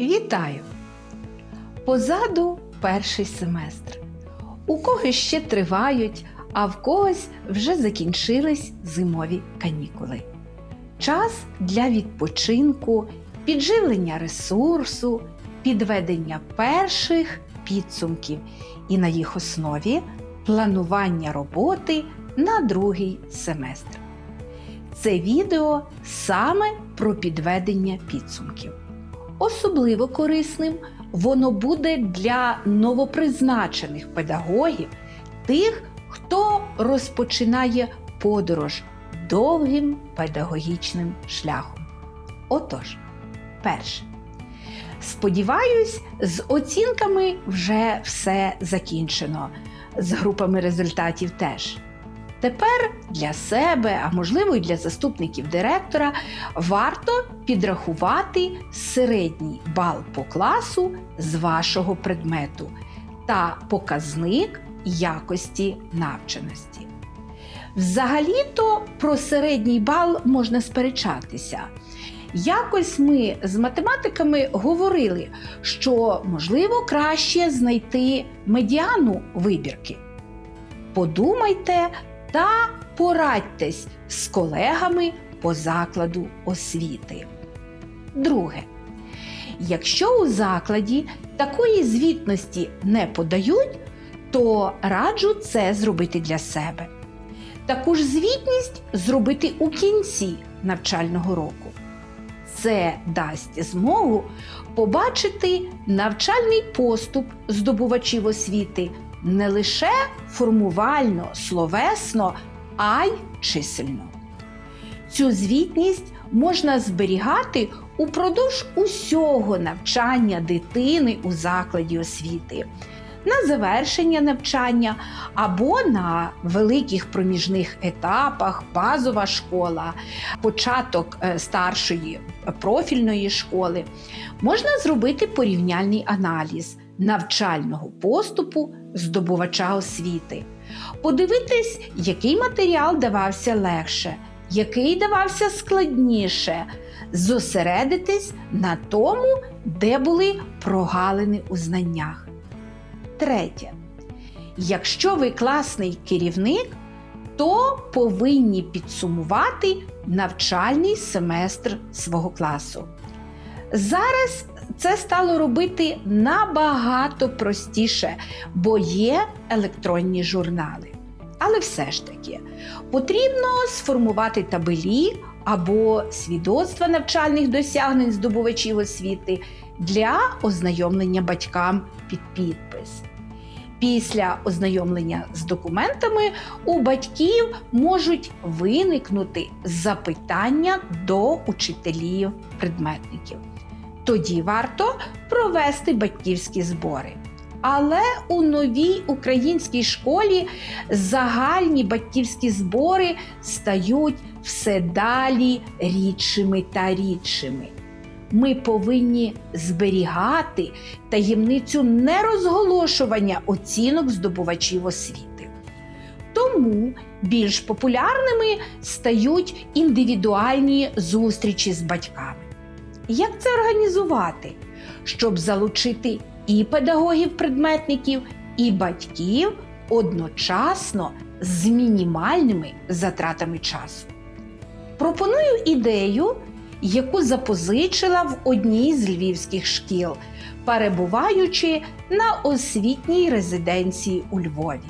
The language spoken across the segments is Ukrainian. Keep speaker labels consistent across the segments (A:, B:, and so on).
A: Вітаю! Позаду перший семестр. У когось ще тривають, а в когось вже закінчились зимові канікули. Час для відпочинку, підживлення ресурсу, підведення перших підсумків і на їх основі планування роботи на другий семестр. Це відео саме про підведення підсумків. Особливо корисним воно буде для новопризначених педагогів, тих, хто розпочинає подорож довгим педагогічним шляхом. Отож, перше. Сподіваюсь, з оцінками вже все закінчено, з групами результатів теж. Тепер для себе, а можливо і для заступників директора, варто підрахувати середній бал по класу з вашого предмету та показник якості навченості. Взагалі-то про середній бал можна сперечатися. Якось ми з математиками говорили, що можливо краще знайти медіану вибірки. Подумайте та порадьтесь з колегами по закладу освіти. Друге. Якщо у закладі такої звітності не подають, то раджу це зробити для себе. Таку ж звітність зробити у кінці навчального року. Це дасть змогу побачити навчальний поступ здобувачів освіти не лише формувально, словесно, а й чисельно. Цю звітність можна зберігати упродовж усього навчання дитини у закладі освіти, на завершення навчання або на великих проміжних етапах, базова школа, початок е, старшої профільної школи. Можна зробити порівняльний аналіз навчального поступу здобувача освіти, подивитись, який матеріал давався легше, який давався складніше, зосередитись на тому, де були прогалини у знаннях. Третє. Якщо ви класний керівник, то повинні підсумувати навчальний семестр свого класу. Зараз це стало робити набагато простіше, бо є електронні журнали. Але все ж таки потрібно сформувати табелі або свідоцтва навчальних досягнень здобувачів освіти для ознайомлення батькам під підпис. Після ознайомлення з документами у батьків можуть виникнути запитання до учителів предметників. Тоді варто провести батьківські збори. Але у новій українській школі загальні батьківські збори стають все далі рідшими та рідшими. Ми повинні зберігати таємницю нерозголошування оцінок здобувачів освіти. Тому більш популярними стають індивідуальні зустрічі з батьками. Як це організувати, щоб залучити і педагогів-предметників, і батьків одночасно з мінімальними затратами часу? Пропоную ідею, яку запозичила в одній з львівських шкіл, перебуваючи на освітній резиденції у Львові.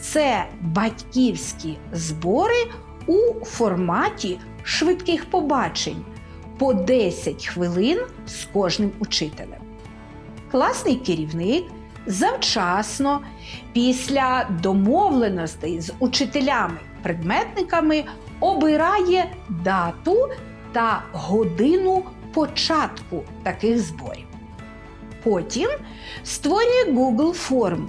A: Це батьківські збори у форматі швидких побачень по 10 хвилин з кожним учителем. Класний керівник завчасно, після домовленостей з учителями-предметниками обирає дату та годину початку таких зборів. Потім створює Google форму,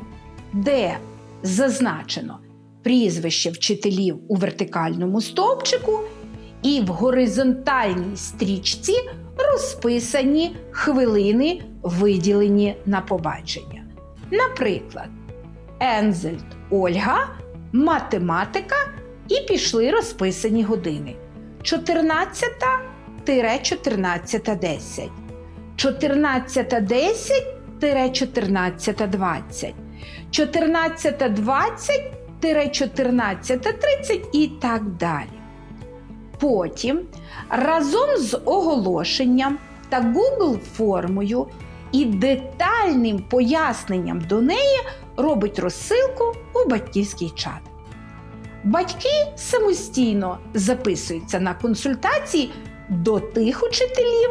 A: де зазначено прізвище вчителів у вертикальному стовпчику і в горизонтальній стрічці розписані хвилини, виділені на побачення. Наприклад, Ензельд Ольга, математика і пішли розписані години 14-14.10. 1410 1420, 1420 1430 і так далі. Потім разом з оголошенням та Google формою і детальним поясненням до неї робить розсилку у батьківський чат. Батьки самостійно записуються на консультації до тих учителів,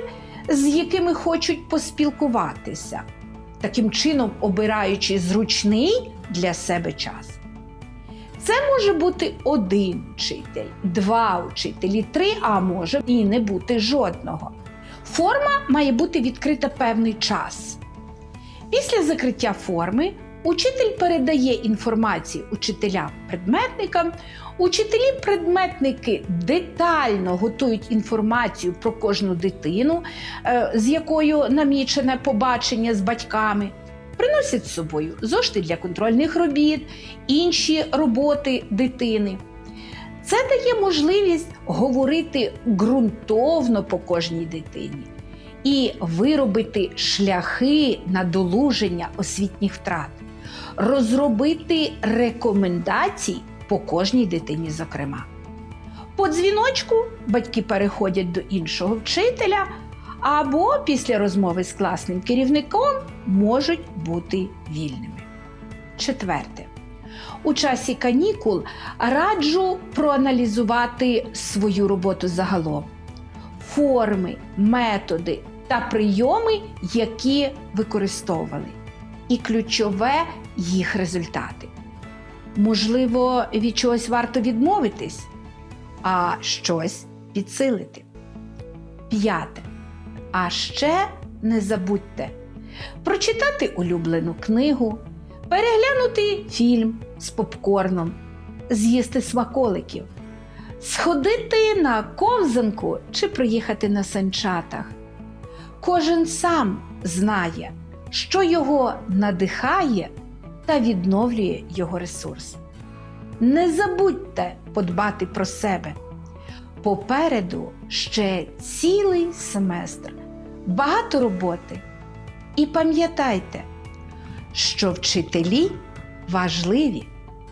A: з якими хочуть поспілкуватися, таким чином обираючи зручний для себе час. Це може бути один вчитель, два учителі, три, а може і не бути жодного. Форма має бути відкрита певний час. Після закриття форми учитель передає інформацію учителям-предметникам. Учителі-предметники детально готують інформацію про кожну дитину, е, з якою намічене побачення з батьками. Приносять з собою зошити для контрольних робіт, інші роботи дитини. Це дає можливість говорити ґрунтовно по кожній дитині і виробити шляхи надолуження освітніх втрат, розробити рекомендації по кожній дитині, зокрема. По дзвіночку батьки переходять до іншого вчителя або після розмови з класним керівником можуть бути вільними. Четверте. У часі канікул раджу проаналізувати свою роботу загалом, форми, методи та прийоми, які використовували, і ключове їх результати. Можливо, від чогось варто відмовитись, а щось підсилити. П'яте. А ще не забудьте прочитати улюблену книгу, переглянути фільм з попкорном, з'їсти смаколиків, сходити на ковзанку чи проїхати на санчатах. Кожен сам знає, що його надихає та відновлює його ресурс. Не забудьте подбати про себе. Попереду ще цілий семестр, багато роботи. І пам'ятайте, що вчителі важливі